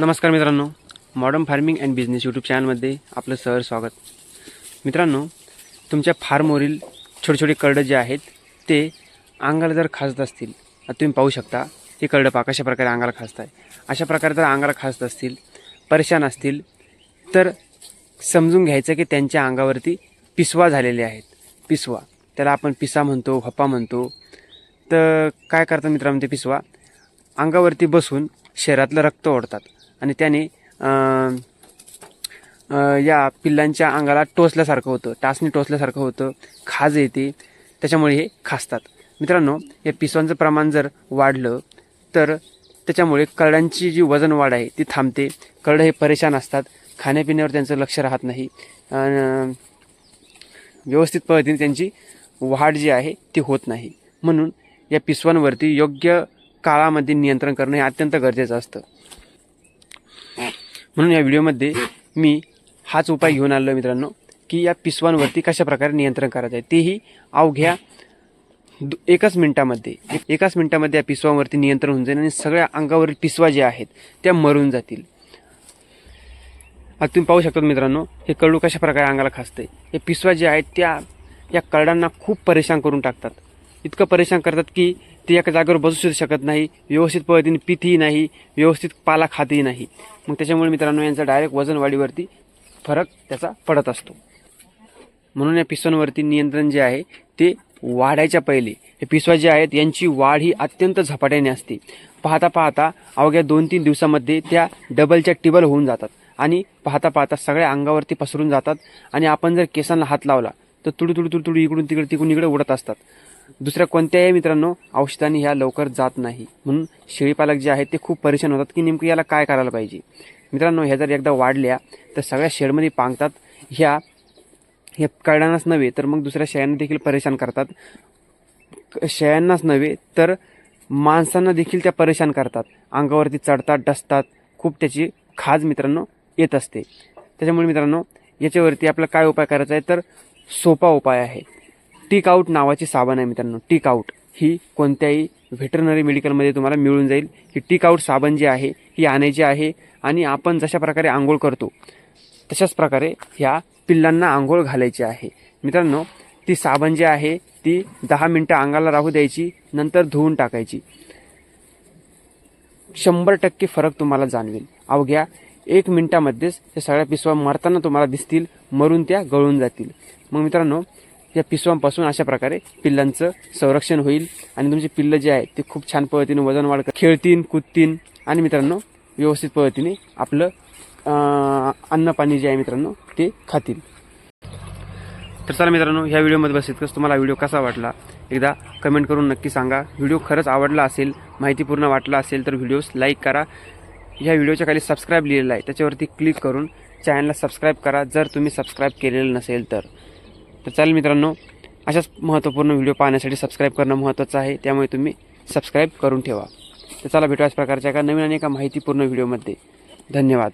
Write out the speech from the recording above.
नमस्कार मित्रांनो. Modern farming and business YouTube चॅनलमध्ये आपलं सहर स्वागत. मित्रांनो तुमच्या फार्मवरील छोटे छोटे करडं जे आहेत ते अंगाला जर खाजत असतील तुम्ही पाहू शकता ते करडं पा कशा प्रकारे अंगाला खाजत आहे अशा प्रकारे जर अंगाला खाजत असतील परेशान असतील तर समजून घ्यायचं की त्यांच्या अंगावरती पिसवा झालेले आहेत. पिसवा. त्याला आपण पिसा म्हणतो हप्पा म्हणतो. तर काय करतात मित्रांनो ते पिसवा? अंगावरती बसून शरीरातलं रक्त ओढतात. आणि त्याने या पिल्लांच्या अंगाला टोचल्यासारखं होतं टाचणी टोचल्यासारखं होतं खाज येते त्याच्यामुळे हे खासतात. मित्रांनो या पिसवांचं प्रमाण जर वाढलं तर त्याच्यामुळे करड्यांची जी वजन वाढ आहे ती थांबते. करडं हे परेशान असतात खाण्यापिण्यावर त्यांचं लक्ष राहत नाही. व्यवस्थित पद्धतीने त्यांची वाढ जी आहे ती होत नाही. म्हणून या पिसवांवरती योग्य काळामध्ये नियंत्रण करणं हे अत्यंत गरजेचं असतं. म्हणून या व्हिडिओमध्ये मी हाच उपाय घेऊन आलो मित्रांनो की या पिसवांवरती कशा प्रकारे नियंत्रण करायचं आहे तेही अवघ्या दु- एकाच मिनिटामध्ये एकाच मिनिटामध्ये या पिसवांवरती नियंत्रण होऊन जाईल आणि सगळ्या अंगावरील पिसवा ज्या आहेत त्या मरून जातील. आता तुम्ही पाहू शकता मित्रांनो हे कळू कशा प्रकारे अंगाला खासते हे पिसवा जे आहेत त्या या करडांना खूप परेशान करून टाकतात. इतकं परेशान करतात की ते एका जागेवर बसू सुद्धा शकत नाही व्यवस्थित पद्धतीने पितही नाही व्यवस्थित पाला खातही नाही. मग त्याच्यामुळे मित्रांनो यांचं डायरेक्ट वजन वाढीवरती फरक त्याचा पडत असतो. म्हणून या पिसवांवरती नियंत्रण जे आहे ते वाढायच्या पहिले. हे पिसवा जे आहेत यांची वाढ ही अत्यंत झपाट्याने असते. पाहता पाहता अवघ्या दोन तीन दिवसामध्ये त्या डबलच्या टिबल होऊन जातात. आणि पाहता पाहता सगळ्या अंगावरती पसरून जातात. आणि आपण जर केसांना हात लावला तर तुडू तुडू तुडू तुडू इकडून तिकडे तिकडून इकडे उडत असतात. दुसऱ्या कोणत्याही मित्रांनो औषधाने ह्या लवकर जात नाही. म्हणून शेळीपालक जे आहेत ते खूप परेशान होतात की नेमकं याला काय करायला पाहिजे. मित्रांनो ह्या जर एकदा वाढल्या तर सगळ्या शेडमध्ये पांगतात. ह्या हे कळणारच नव्हे तर मग दुसऱ्या शेळ्यांना देखील परेशान करतात. क- शेळ्यांनाच नव्हे तर माणसांना देखील त्या परेशान करतात. अंगावरती चढतात डसतात. खूप त्याची खाज मित्रांनो येत असते. त्याच्यामुळे मित्रांनो याच्यावरती आपला काय उपाय करायचा आहे? तर सोपा उपाय आहे. टिक आऊट नावाची साबण आहे मित्रांनो. टिक आऊट ही कोणत्याही व्हेटरनरी मेडिकलमध्ये तुम्हाला मिळून जाईल. ही टिक आऊट साबण जी आहे ही आणायची आहे आणि आपण जशा प्रकारे आंघोळ करतो तशाच प्रकारे ह्या पिल्लांना आंघोळ घालायची आहे. मित्रांनो ती साबण जी आहे ती दहा मिनटं अंगाला राहू द्यायची नंतर धुवून टाकायची. शंभर टक्के फरक तुम्हाला जाणवेल. अवघ्या एक मिनिटामध्येच त्या सगळ्या पिसवा मारताना तुम्हाला दिसतील मरून त्या गळून जातील. मग मित्रांनो या पिसवांपासून अशा प्रकारे पिल्लांचं संरक्षण होईल आणि तुमचे पिल्लं जे आहे ते खूप छान पद्धतीने वजन वाढ खेळतीन खेळतील कुदतील आणि मित्रांनो व्यवस्थित पद्धतीने आपलं अन्न पाणी जे आहे मित्रांनो ते खातील. तर चला मित्रांनो ह्या व्हिडिओमध्ये बस इतकंच. तुम्हाला व्हिडिओ कसा वाटला? एकदा कमेंट करून नक्की सांगा. व्हिडिओ खरंच आवडला असेल माहितीपूर्ण वाटला असेल तर व्हिडिओस लाईक करा. ह्या व्हिडिओच्या खाली सबस्क्राईब लिहिलेलं आहे. त्याच्यावरती क्लिक करून चॅनलला सबस्क्राईब करा. जर तुम्ही सबस्क्राईब केलेलं नसेल तर. तर चालेल मित्रांनो अशाच महत्त्वपूर्ण व्हिडिओ पाहण्यासाठी सबस्क्राईब करणं महत्त्वाचं आहे. त्यामुळे तुम्ही सबस्क्राईब करून ठेवा. तर चला भेटू अशा प्रकारच्या एका नवीन आणि एका माहितीपूर्ण व्हिडिओमध्ये. धन्यवाद.